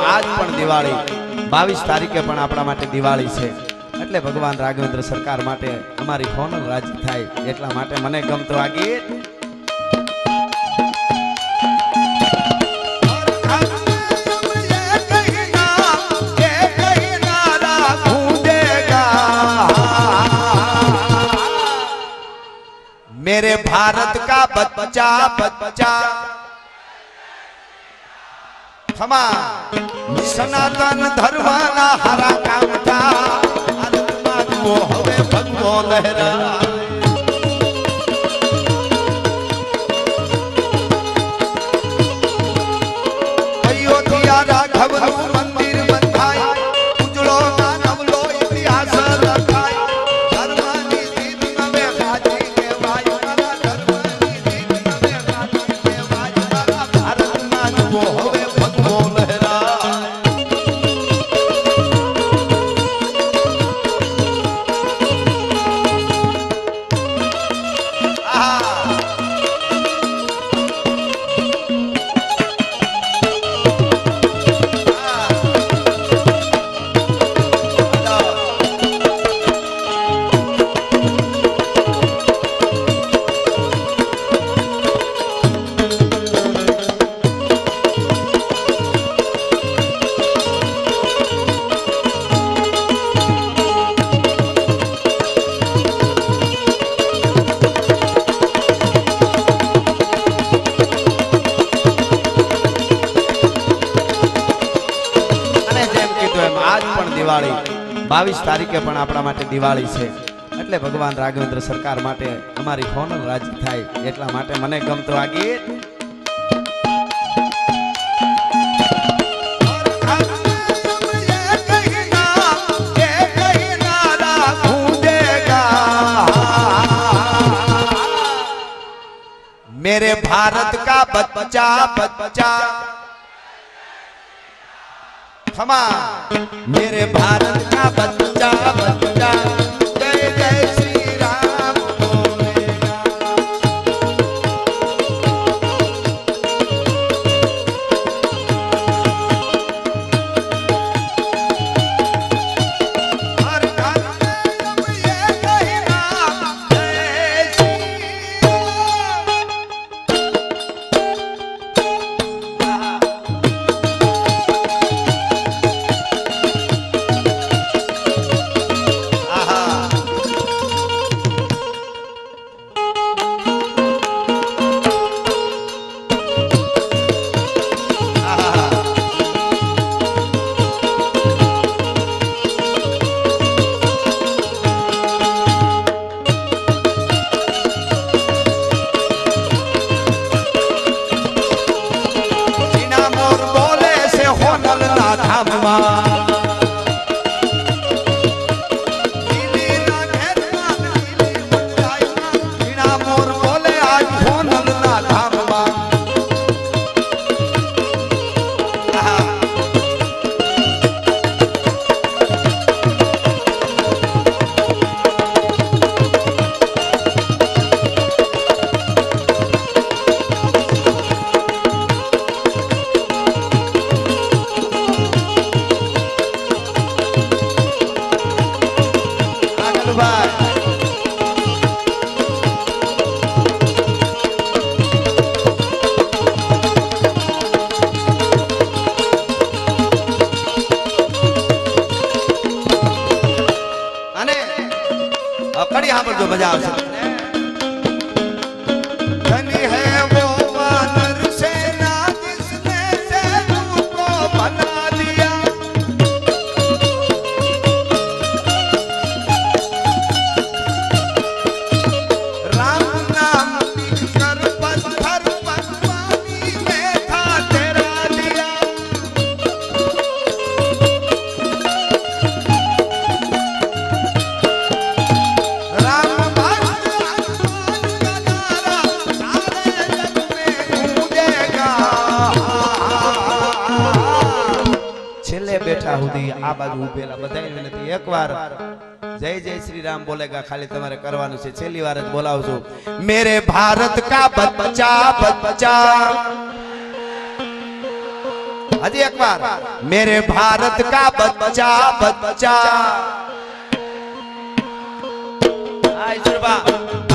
આજ પણ દિવાળી બાવીસ તારીખે પણ આપણા માટે દિવાળી છે એટલે ભગવાન રાઘવેન્દ્ર સરકાર માટે અમારી હોનર રાજી થાય એટલા માટે મને ગમતું આ ગીત मेरे भारत का बच्चा बच्चा ખમા. સનાતન ધર્મના હરા કામતા હવે ભગવો લહેરા. દિવાળી બાવીસ તારીખે પણ આપણા માટે દિવાળી છે એટલે ભગવાન રાઘવેન્દ્ર સરકાર માટે અમારી હોનર રાજી થાય એટલા માટે મને ગમતું આ ગીત मेरे भारत का बच्चा बच्चा क्षमा मेरे भारत का बच्चा बच्चा 么价 છેલ્લે બેઠા સુધી આ બાજુ ઉભેલા બધાને વિનંતી એકવાર જય જય શ્રી રામ બોલેગા ખાલી તમારે કરવાનું છે છેલ્લી વાર જ બોલાવજો મેરે ભારત કા બચ્ચા બચ્ચા હજી એકવાર મેરે ભારત કા બચ્ચા બચ્ચા આ ઈશ્વરબા